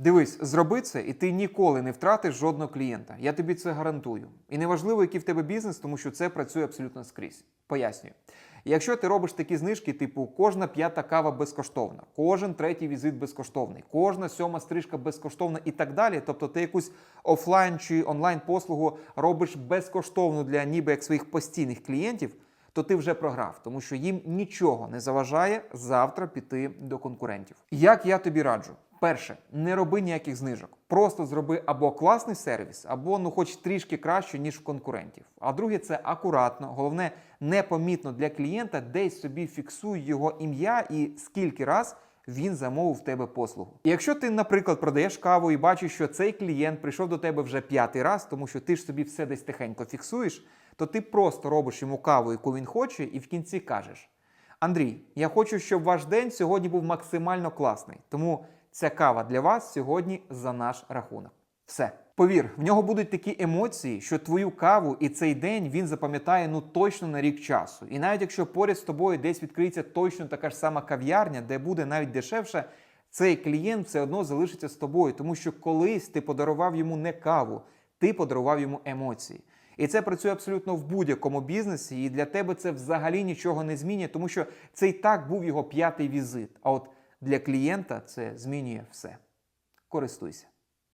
Дивись, зроби це, і ти ніколи не втратиш жодного клієнта. Я тобі це гарантую. І неважливо, який в тебе бізнес, тому що це працює абсолютно скрізь. Пояснюю. Якщо ти робиш такі знижки, типу кожна п'ята кава безкоштовна, кожен третій візит безкоштовний, кожна сьома стрижка безкоштовна і так далі. Тобто ти якусь офлайн чи онлайн послугу робиш безкоштовну для ніби як своїх постійних клієнтів, то ти вже програв, тому що їм нічого не заважає завтра піти до конкурентів. Як я тобі раджу? Перше, не роби ніяких знижок. Просто зроби або класний сервіс, або ну хоч трішки краще, ніж в конкурентів. А друге, це акуратно, головне, непомітно для клієнта, десь собі фіксуй його ім'я і скільки раз він замовив в тебе послугу. І якщо ти, наприклад, продаєш каву і бачиш, що цей клієнт прийшов до тебе вже п'ятий раз, тому що ти ж собі все десь тихенько фіксуєш, то ти просто робиш йому каву, яку він хоче, і в кінці кажеш: Андрій, я хочу, щоб ваш день сьогодні був максимально класний. Тому ця кава для вас сьогодні за наш рахунок. Все. Повір, в нього будуть такі емоції, що твою каву і цей день він запам'ятає ну точно на рік часу. І навіть якщо поряд з тобою десь відкриється точно така ж сама кав'ярня, де буде навіть дешевше, цей клієнт все одно залишиться з тобою, тому що колись ти подарував йому не каву, ти подарував йому емоції. І це працює абсолютно в будь-якому бізнесі, і для тебе це взагалі нічого не змінює, тому що це і так був його п'ятий візит. А от для клієнта це змінює все. Користуйся.